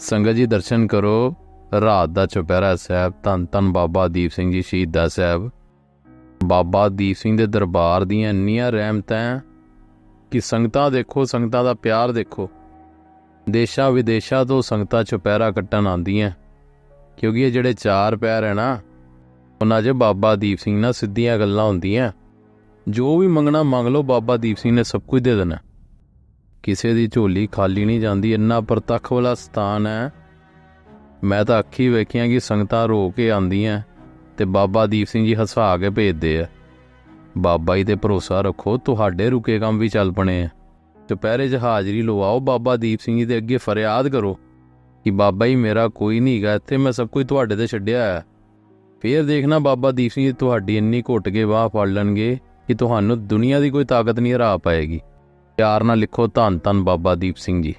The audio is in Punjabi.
ਸੰਗਤ ਜੀ ਦਰਸ਼ਨ ਕਰੋ। ਰਾਤ ਦਾ ਚੁਪਹਿਰਾ ਸਾਹਿਬ, ਧੰਨ ਧੰਨ ਬਾਬਾ ਦੀਪ ਸਿੰਘ ਜੀ ਸ਼ਹੀਦਾ ਸਾਹਿਬ। ਬਾਬਾ ਦੀਪ ਸਿੰਘ ਦੇ ਦਰਬਾਰ ਦੀਆਂ ਇੰਨੀਆਂ ਰਹਿਮਤਾਂ ਕਿ ਸੰਗਤਾਂ ਦੇਖੋ, ਸੰਗਤਾਂ ਦਾ ਪਿਆਰ ਦੇਖੋ। ਦੇਸ਼ਾਂ ਵਿਦੇਸ਼ਾਂ ਤੋਂ ਸੰਗਤਾਂ ਚੁਪਹਿਰਾ ਕੱਟਣ ਆਉਂਦੀਆਂ ਕਿਉਂਕਿ ਇਹ ਜਿਹੜੇ ਚਾਰ ਪੈਰ ਹੈ ਨਾ, ਉਹਨਾਂ 'ਚ ਬਾਬਾ ਦੀਪ ਸਿੰਘ ਨਾਲ ਸਿੱਧੀਆਂ ਗੱਲਾਂ ਹੁੰਦੀਆਂ ਜੋ ਵੀ ਮੰਗਣਾ ਮੰਗ ਲਓ, ਬਾਬਾ ਦੀਪ ਸਿੰਘ ਨੇ ਸਭ ਕੁਝ ਦੇ ਦੇਣਾ। ਕਿਸੇ ਦੀ ਝੋਲੀ ਖਾਲੀ ਨਹੀਂ ਜਾਂਦੀ, ਇੰਨਾ ਪ੍ਰਤੱਖ ਵਾਲਾ ਸਥਾਨ ਹੈ। ਮੈਂ ਤਾਂ ਅੱਖੀ ਵੇਖੀਆਂ ਕਿ ਸੰਗਤਾਂ ਰੋ ਕੇ ਆਂਦੀਆਂ ਤੇ ਬਾਬਾ ਦੀਪ ਸਿੰਘ ਜੀ ਹਸਾ ਕੇ ਭੇਜਦੇ ਆ ਬਾਬਾ ਜੀ ਤੇ ਭਰੋਸਾ ਰੱਖੋ, ਤੁਹਾਡੇ ਰੁਕੇ ਕੰਮ ਵੀ ਚੱਲ ਪਣੇ ਆ ਦੁਪਹਿਰੇ 'ਚ ਹਾਜ਼ਰੀ ਲਵਾਓ, ਬਾਬਾ ਦੀਪ ਸਿੰਘ ਜੀ ਦੇ ਅੱਗੇ ਫਰਿਆਦ ਕਰੋ ਕਿ ਬਾਬਾ ਜੀ ਮੇਰਾ ਕੋਈ ਨਹੀਂ ਹੈਗਾ, ਇੱਥੇ ਮੈਂ ਸਭ ਕੁਝ ਤੁਹਾਡੇ ਤੇ ਛੱਡਿਆ ਹੈ। ਫੇਰ ਦੇਖਣਾ ਬਾਬਾ ਦੀਪ ਸਿੰਘ ਜੀ ਤੁਹਾਡੀ ਇੰਨੀ ਘੁੱਟ ਕੇ ਬਾਹ ਫੜ ਲੈਣਗੇ ਕਿ ਤੁਹਾਨੂੰ ਦੁਨੀਆ ਦੀ ਕੋਈ ਤਾਕਤ ਨਹੀਂ ਹਰਾ ਪਾਏਗੀ। ਪਿਆਰ ਨਾਲ ਲਿਖੋ ਧੰਨ ਧੰਨ ਬਾਬਾ ਦੀਪ ਸਿੰਘ ਜੀ।